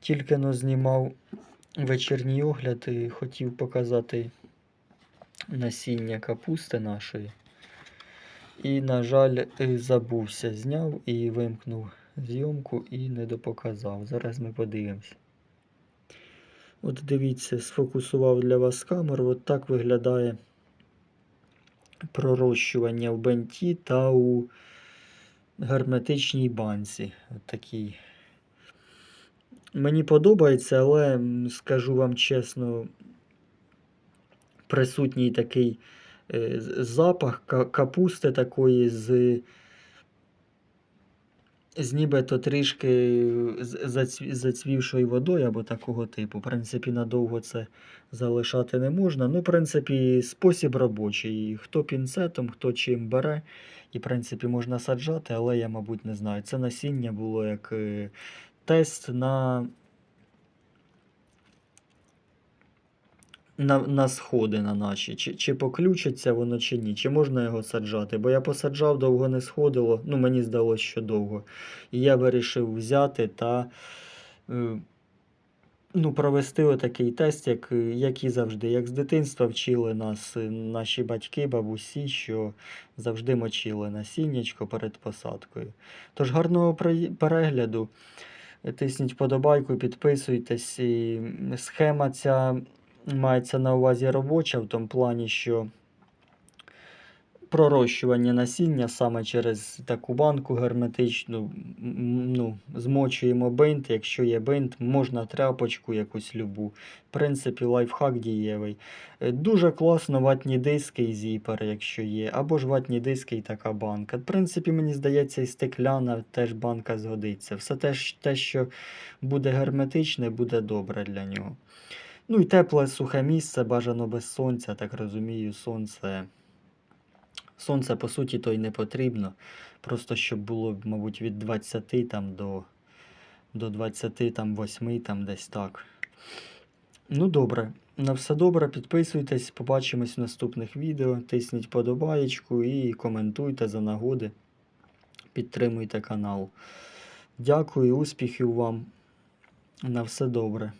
Тільки но знімав вечірній огляд і хотів показати насіння капусти нашої. І, на жаль, е, забувся, зняв і вимкнув зйомку і не допоказав. Зараз ми подивимось. От дивіться, сфокусував для вас камеру. От так виглядає пророщування в бенті та у герметичній банці. От такий. Мені подобається, але скажу вам чесно, присутній такий е, запах капусти такої з, з нібито трішки зацвівшою водою або такого типу. В принципі, надовго це залишати не можна. Ну, в принципі, спосіб робочий. Хто пінцетом, хто чим бере. І, в принципі, можна саджати, але я, мабуть, не знаю. Це насіння було як е, тест на, на, на сходи на наші. Чи, чи поключиться воно, чи ні. Чи можна його саджати? Бо я посаджав, довго не сходило. Ну, мені здалося, що довго. І я вирішив взяти та е, ну, провести отакий тест, як, як і завжди. Як з дитинства вчили нас е, наші батьки, бабусі, що завжди мочили насіннячко перед посадкою. Тож гарного перегляду. Тисніть подобайку, підписуйтесь. І схема ця мається на увазі робоча в тому плані, що пророщування насіння саме через таку банку герметичну. Ну, змочуємо бинт. Якщо є бинт, можна тряпочку якусь любу. В принципі, лайфхак дієвий. Е, Дуже класно ватні диски і зіпери, якщо є, або ж ватні диски і така банка. В принципі, мені здається, і стекляна теж банка згодиться. Все те, ж- те, що буде герметичне, буде добре для нього. Ну і тепле сухе місце, бажано без сонця, так розумію, сонце. Сонце, по суті, то й не потрібно. Просто щоб було, мабуть, від 20 там, до, до 28 там, десь так. Ну, добре. На все добре, підписуйтесь, побачимось в наступних відео. Тисніть подобаєчку і коментуйте за нагоди. Підтримуйте канал. Дякую, успіхів вам. На все добре.